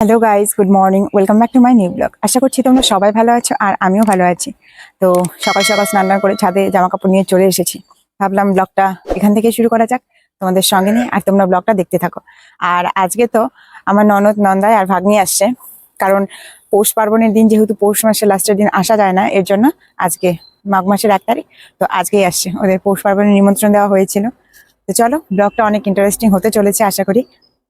Hello guys good morning welcome back to my new blog আশা করছি তোমরা সবাই ভালো আছো আর আমিও ভালো আছি। তো সকাল সকাল স্নান করে ছাদে জামা কাপড় নিয়ে চলে এসেছি। ভাবলাম ব্লগটা এখান থেকে শুরু করা যাক তোমাদের সঙ্গে নিয়ে আর তোমরা ব্লগটা দেখতে থাকো। আর আজকে তো আমার ননদ নন্দায় আর ভাগ্নি আসছে। কারণ পৌষ পার্বণের দিন যেহেতু পৌষ মাসের লাস্টের দিন আসা যায় না, এর জন্য আজকে মাঘ মাসের এক তারিখ, তো আজকেই আসছে। ওদের পৌষ পার্বণের নিমন্ত্রণ দেওয়া হয়েছিল। তো চলো ব্লগটা অনেক ইন্টারেস্টিং হতে চলেছে, আশা করি।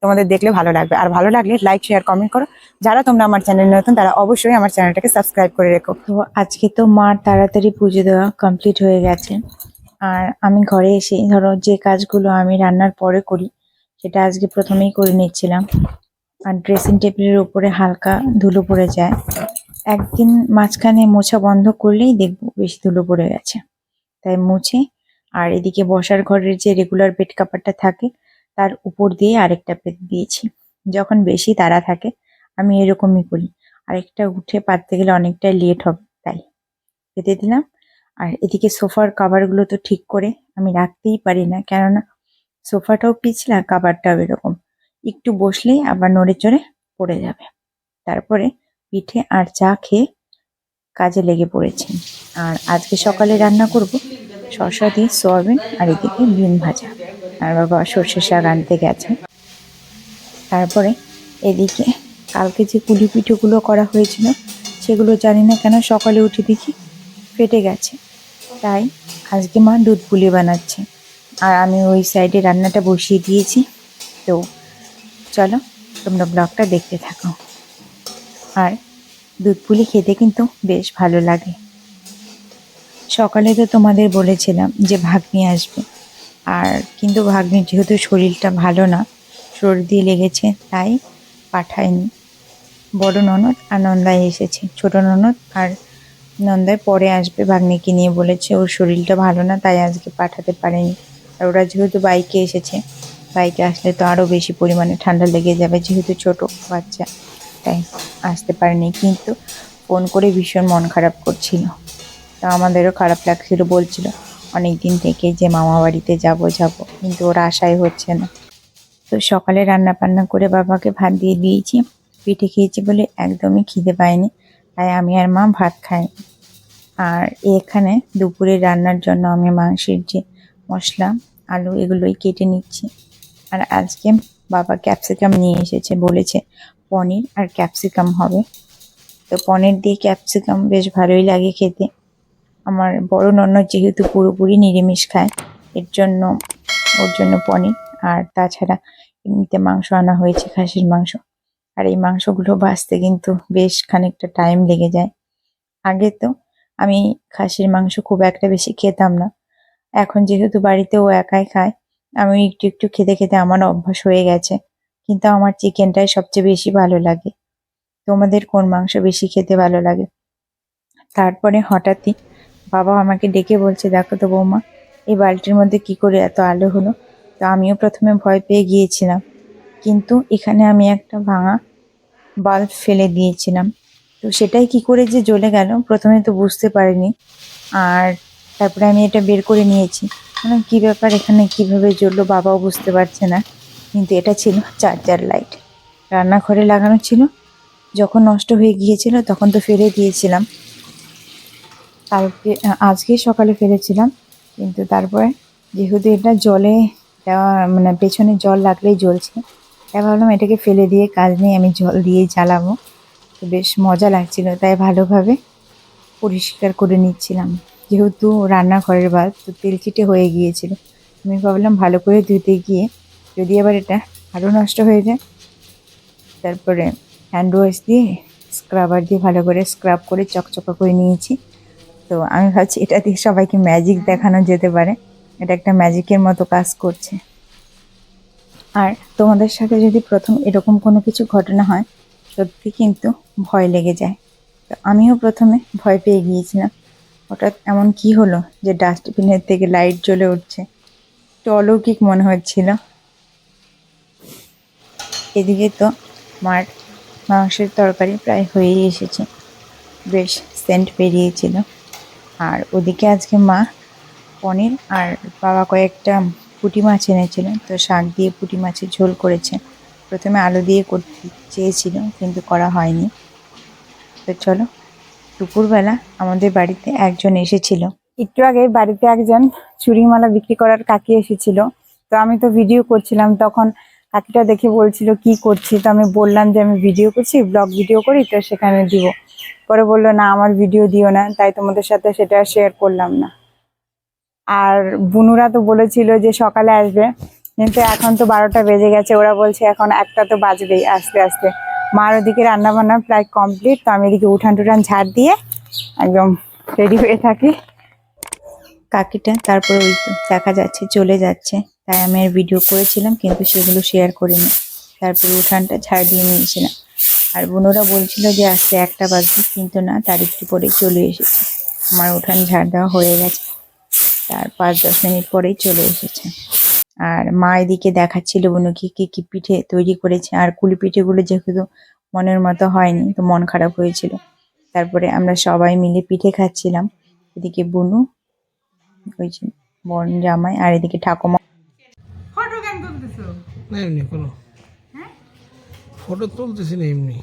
তোমাদের দেখলে ভালো লাগবে। আর ভালো লাগলে লাইক শেয়ার কমেন্ট করো। যারা তোমরা আমার চ্যানেল নতুন, তারা অবশ্যই আমার চ্যানেলটাকে সাবস্ক্রাইব করে রেখো। তো আজকে তো মার তাড়াতাড়ি পুজো দেওয়া কমপ্লিট হয়ে গেছে। আর আমি ঘরে এসে, ধরো যে কাজগুলো আমি রান্নার পরে করি, সেটা আজকে প্রথমেই করে নিচ্ছিলাম। আর ড্রেসিং টেবিলের উপরে হালকা ধুলো পড়ে যায়। একদিন মাঝখানে মোছা বন্ধ করলেই দেখব বেশি ধুলো পড়ে গেছে। তাই মুছে, আর এদিকে বসার ঘরের যে রেগুলার বেড কাপড়টা থাকে তার উপর দিয়ে আরেকটা পেত দিয়েছি। যখন বেশি তাড়া থাকে, আমি এরকমই করি। আরেকটা উঠে পাততে গেলে অনেকটাই লেট হবে, তাই। পেতে দিলাম। আর এদিকে সোফার কাভারগুলো তো ঠিক করে আমি রাখতেই পারি না। কেননা, সোফাটাও পিছলা কাভারটাও এরকম। একটু বসলেই আবার নড়ে চড়ে পড়ে যাবে। তারপরে পিঠে আর চা খেয়ে কাজে লেগে পড়েছি। আর আজকে সকালে রান্না করব শসা দিয়ে সোয়াবিন আর এদিকে বিন ভাজা। আর বাবা সর্ষে শাক আনতে গেছে। তারপরে এদিকে কালকে যে পুলি পিঠেগুলো করা হয়েছিল, সেগুলো জানি না কেন সকালে উঠে দেখি ফেটে গেছে। তাই আজকে মা দুধ পুলি বানাচ্ছে। আর আমি ওই সাইডে রান্নাটা বসিয়ে দিয়েছি। তো চলো তোমরা ব্লগটা দেখতে থাকো। আর দুধ পুলি খেতে কিন্তু বেশ ভালো লাগে। সকালে তো তোমাদের বলেছিলাম যে ভাগ্নি আসবে। আর কিন্তু ভাগ্নির যেহেতু শরীরটা ভালো না, সর্দি লেগেছে, তাই পাঠায়নি। বড় ননদ আর নন্দায় এসেছে। ছোট ননদ আর নন্দায় পরে আসবে, ভাগ্নিকে নিয়ে বলেছে ওর শরীরটা ভালো না, তাই আজকে পাঠাতে পারেনি। আর ওরা যেহেতু বাইকে এসেছে, বাইকে আসলে তো আরও বেশি পরিমাণে ঠান্ডা লেগে যাবে, যেহেতু ছোট বাচ্চা, তাই আসতে পারেনি। কিন্তু ফোন করে ভীষণ মন খারাপ করছিল। তা আমাদেরও খারাপ লাগছিল, বলছিল অনেক দিন থেকে যে মামা বাড়িতে যাব যাব। কিন্তু ওর আশাই হচ্ছে না। তো সকালে রান্না বান্না করে বাবাকে ভাত দিয়ে দিয়েছি, পিঠে খেয়েছি বলে একদমই খিদে পায়নি, তাই আমি আর মা ভাত খাই আর এখানে দুপুরে রান্নার জন্য আমি মাংসের যে মশলা, আলু এগুলোই কেটে নিচ্ছি। আর আজকে বাবা ক্যাপসিকাম নিয়ে এসেছে, বলেছে পনির আর ক্যাপসিকাম হবে। তো পনির দিয়ে ক্যাপসিকাম বেশ ভালোই লাগে খেতে। আমার বড় ননদ যেহেতু পুরোপুরি নিরামিষ খায়, এর জন্য, ওর জন্য পনির। আর তাছাড়া এমনিতে মাংস আনা হয়েছে খাসির মাংস। আর এই মাংসগুলো ভাজতে কিন্তু বেশ খানিকটা টাইম লেগে যায়। আগে তো আমি খাসির মাংস খুব একটা বেশি খেতাম না। এখন যেহেতু বাড়িতে ও একাই খায়, আমি একটু একটু খেতে খেতে আমার অভ্যাস হয়ে গেছে। কিন্তু আমার চিকেনটাই সবচেয়ে বেশি ভালো লাগে। তোমাদের কোন মাংস বেশি খেতে ভালো লাগে? তারপরে হঠাৎই বাবা আমাকে ডেকে বলছে, দেখো তো বৌমা, এই বালতির মধ্যে কি করে এত আলো হলো? তো আমিও প্রথমে ভয় পেয়ে গিয়েছিলাম। কিন্তু এখানে আমি একটা ভাঙা বাল্ব ফেলে দিয়েছিলাম। তো সেটাই কি করে যে জ্বলে গেল, প্রথমে তো বুঝতে পারিনি। আর তারপরে আমি এটা বের করে নিয়েছি। মানে কী ব্যাপার এখানে, কীভাবে জ্বললো বাবাও বুঝতে পারছে না। কিন্তু এটা ছিল চার্জার লাইট। রান্নাঘরে লাগানো ছিল। যখন নষ্ট হয়ে গিয়েছিল, তখন তো ফেলে দিয়েছিলাম। কালকে আজকে সকালে ফেলেছিলাম, কিন্তু তারপরে যেহেতু এটা জলে দেওয়া মানে পেছনে জল লাগলেই জ্বলছে, তাই ভাবলাম এটাকে ফেলে দিয়ে কাজ নেই আমি জল দিয়েই জ্বালাবো। তো বেশ মজা লাগছিল, তাই ভালোভাবে পরিষ্কার করে নিচ্ছিলাম। যেহেতু রান্নাঘরের বাদ তো তেল চিটে হয়ে গিয়েছিল। আমি ভাবলাম ভালো করে ধুতে গিয়ে যদি আবার এটা আরও নষ্ট হয়ে যায়, তারপরে হ্যান্ড ওয়াশ দিয়ে স্ক্রাবার দিয়ে ভালো করে স্ক্রাব করে চকচকা করে নিয়েছি। তো আমি ভাবছি এটা দিয়ে সবাইকে ম্যাজিক দেখানো যেতে পারে। এটা একটা ম্যাজিকের মতো কাজ করছে। আর তোমাদের সাথে যদি প্রথম এরকম কোনো কিছু ঘটনা হয়, সত্যি কিন্তু ভয় লেগে যায়। তো আমিও প্রথমে ভয় পেয়ে গিয়েছিলাম। হঠাৎ এমন কি হলো যে ডাস্টবিনের থেকে লাইট জ্বলে উঠছে? একটু অলৌকিক মনে হচ্ছিল। এদিকে তো মার মাংসের তরকারি প্রায় হয়েই এসেছে। বেশ সেন্ট বেরিয়েছিল। আর ওদিকে আজকে মা পনির আর বাবা কয়েকটা পুঁটি মাছ এনেছিল। তো শাক দিয়ে পুঁটি মাছের ঝোল করেছে। প্রথমে আলু দিয়ে করতে চেয়েছিল, কিন্তু করা হয়নি। তো চলো, দুপুরবেলা আমাদের বাড়িতে একজন এসেছিল। একটু আগে বাড়িতে একজন চুরিমালা বিক্রি করার কাকি এসেছিল। তো আমি তো ভিডিও করছিলাম, তখন কাকিটা দেখে বলছিল, কি করছি তো আমি বললাম যে, আমি ভিডিও করছি ব্লগ ভিডিও করি, তো সেখানে দিব। পরে বলল, না, আমার ভিডিও দিও না। তাই তোমাদের সাথে সেটা শেয়ার করলাম না। আর বুনুরা তো বলেছিল যে সকালে আসবে, কিন্তু এখন তো বারোটা বেজে গেছে। ওরা বলছে এখন একটা তো বাজবেই আস্তে আস্তে। মার ওদিকে রান্না বান্না প্রায় কমপ্লিট তো আমি এদিকে উঠান টুঠান ঝাড় দিয়ে একদম রেডি হয়ে থাকি। কাকিটা তারপরে ওই দেখা যাচ্ছে, চলে যাচ্ছে। তাই আমি আর ভিডিও করেছিলাম, কিন্তু সেগুলো শেয়ার করিনি। তারপরে উঠানটা ঝাড় দিয়ে নিয়েছিলাম। আর বোনরা বলছিল যে আজকে একটা বাজবে কিন্তু না তার একটু পরেই চলে এসেছে। আমার উঠান ঝাড় দেওয়া হয়ে গেছে। তার পাঁচ দশ মিনিট পরেই চলে এসেছে। আর মা এদিকে দেখাচ্ছিল বোনকে কি কি পিঠে তৈরি করেছে। আর কুলি পিঠেগুলো যেহেতু মনের মতো হয়নি তো মন খারাপ হয়েছিল। তারপরে আমরা সবাই মিলে পিঠে খাচ্ছিলাম। এদিকে বুনু ওই বন জামাই আর এদিকে ঠাকুমা। ফটো কেন তুলতেছো? না এমনি কোনো। ফটো তুলতেছি না এমনি?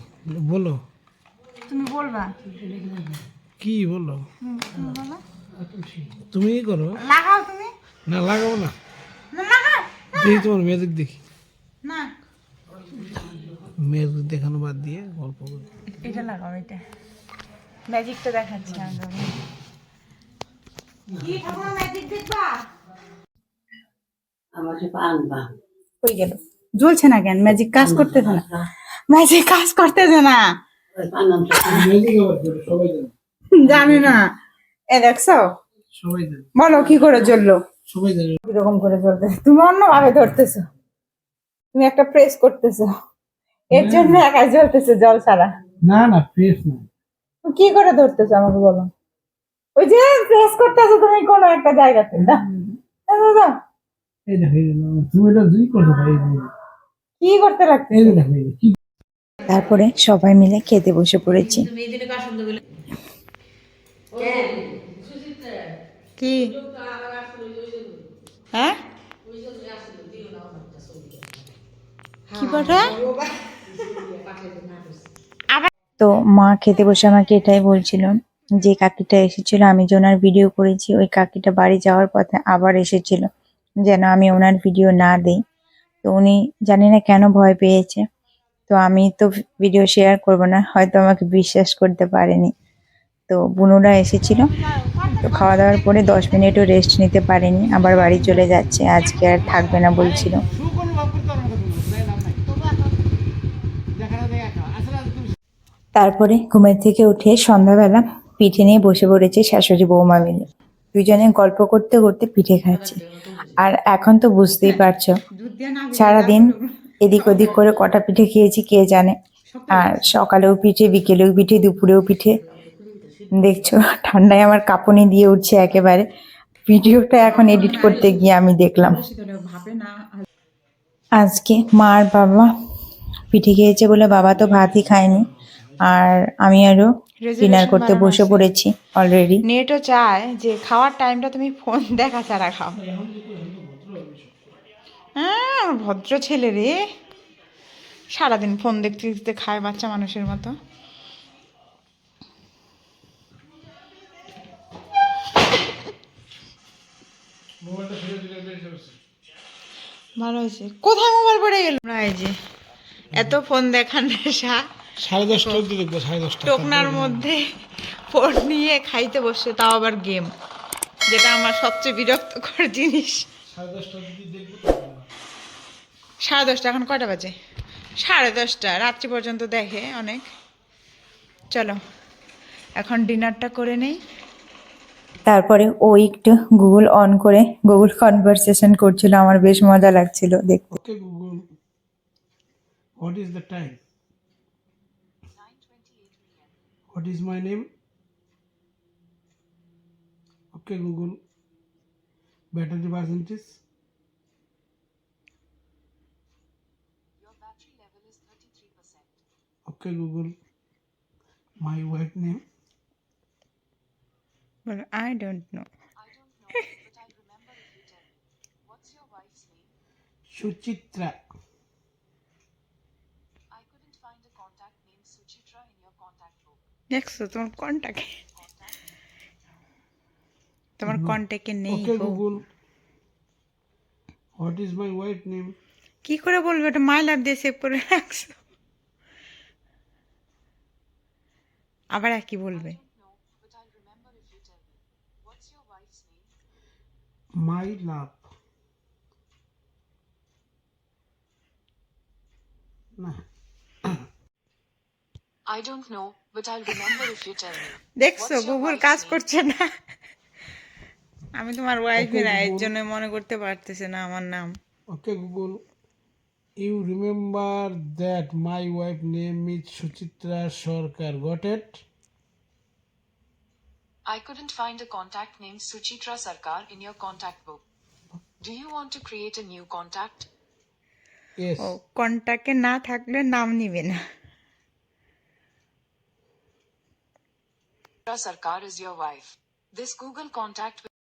বলো। তুমি বলবা? কি বলো? তুমি কি করো। লাগাও তুমি। না লাগাবো না। না লাগাও। দেখি তোমার ম্যাজিক দেখি। না। ম্যাজিক দেখানো বাদ দিয়ে গল্প করি। এটা লাগাও এটা। ম্যাজিকটা দেখাচ্ছি আমরা কি ঠাকুমা ম্যাজিক দেখবা? কই গেল? জ্বলছে না কেন? ম্যাজিক কাজ করতেছে না ম্যাজিক কাজ করতেছে না। জানি না। এ দেখছ? বলো কি করে জ্বললো? কীরকম করে চলতেছে তুমি অন্যভাবে ধরতেছো। তুমি একটা প্রেস করতেছো। এর জন্য একাই জ্বলতেছে জল ছাড়া। না না ফ্রেশ না। তুমি কি করে ধরতেছো আমাকে বলো? ওই যে প্রেস করতেছো তুমি কোনো একটা জায়গাতে। দেখো তুমি এটা দুই করতে পারো কি করতে লাগছে তারপরে সবাই মিলে খেতে বসে পড়েছি। কি? হ্যাঁ? কি পাঠা? তো মা খেতে বসে আমাকে এটাই বলছিল যে কাকিটা এসেছিল আমি যে ওনার ভিডিও করেছি ওই কাকিটা বাড়ি যাওয়ার পথে আবার এসেছিল যেন আমি ওনার ভিডিও না দেই। তো উনি জানি না কেন ভয় পেয়েছে। তো আমি তো ভিডিও শেয়ার করব না, হয়তো আমাকে বিশ্বাস করতে পারেনি। তো বুনুরা এসেছিল, তো খাওয়া দাওয়ার পরে দশ মিনিটও রেস্ট নিতে পারেনি, আবার বাড়ি চলে যাচ্ছে, আজকে আর থাকবে না বলছিল। তারপরে ঘুমের থেকে উঠে সন্ধ্যাবেলা পিঠে নিয়ে বসে পড়েছে শাশুড়ি বৌমা মিলে। দুজনে গল্প করতে করতে পিঠে খাচ্ছে। আর এখন তো বুঝতেই পারছ সারাদিন এদিক ওদিক করে কটা পিঠে খেয়েছি কে জানে? আর সকালেও পিঠে বিকেলেও পিঠে দুপুরেও পিঠে। দেখছ ঠান্ডায় আমার কাঁপুনি দিয়ে উঠছে একেবারে। ভিডিওটা এখন এডিট করতে গিয়ে আমি দেখলাম। আজকে মা আর বাবা পিঠে খেয়েছে বলে বাবা তো ভাতই খায়নি। আর আমি আরও ডিনার করতে বসে পড়েছি অলরেডি নেটও চায় যে খাওয়ার টাইমটা তুমি ফোন দেখা ছাড়া খাও। ভদ্র ছেলে রে। সারাদিন ফোন দেখতে দেখতে খায় বাচ্চা মানুষের মতো। ভালো হয়েছে। কোথায় মোবাইল পড়ে গেল? না এই যে এত ফোন দেখার নেশা। সাড়ে দশটা অব্দি দেখব সাড়ে দশটা। টোকনার মধ্যে ফোন নিয়ে খাইতে বসছে তাও আবার গেম যেটা আমার সবচেয়ে বিরক্তকর জিনিস। সাড়ে দশটা অব্দি দেখব। সাড়ে দশটা এখন কটা বাজে? সাড়ে দশটা রাত্রি পর্যন্ত দেখে অনেক। চলো এখন ডিনারটা করে নেই। তারপরে ও একটু গুগল অন করে গুগল কনভারসেশন করছিল আমার বেশ মজা লাগছিল দেখতে। Okay Google what is the time? What is my name? Okay Google battery percentage okay Google my wife name বলো I don't know Suchitra contact name Suchitra in your contact book. দেখছ তোমার কন্টাকে তোমার কন্টাক্টে নেই okay. Google what is my wife name কি করে বলবে? ওটা মাই লাভ দিয়ে সেভ করে রাখছো আবার একই বলবে No, but I'll remember if you tell me. What's আবার একই বলবে। My love I don't know but I দেখছ গুগল কাজ করছে না। আমি তোমার ওয়াইফের আয়ের জন্য মনে করতে পারতেছে না আমার নাম। Okay Google. You remember that my wife name is Suchitra Sarkar got it I couldn't find a contact named Suchitra Sarkar in your contact book. Do you want to create a new contact? Yes ও কন্টাক্টে না থাকলে নাম নিবে না Suchitra Sarkar is your wife. This Google contact will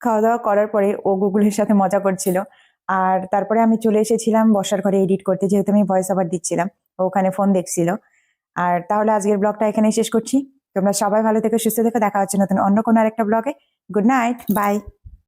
খাওয়া দাওয়া করার পরে ও গুগলের সাথে মজা করছিল আর তারপরে আমি চলে এসেছিলাম বসার ঘরে এডিট করতে, যেহেতু আমি ভয়েস ওভার দিচ্ছিলাম ওখানে ফোন দেখছিল। আর তাহলে আজকের ব্লগটা এখানে শেষ করছি। তোমরা সবাই ভালো থেকে, সুস্থ থেকে, দেখা হচ্ছে নতুন অন্য কোনো আরেকটা ব্লগে গুড নাইট বাই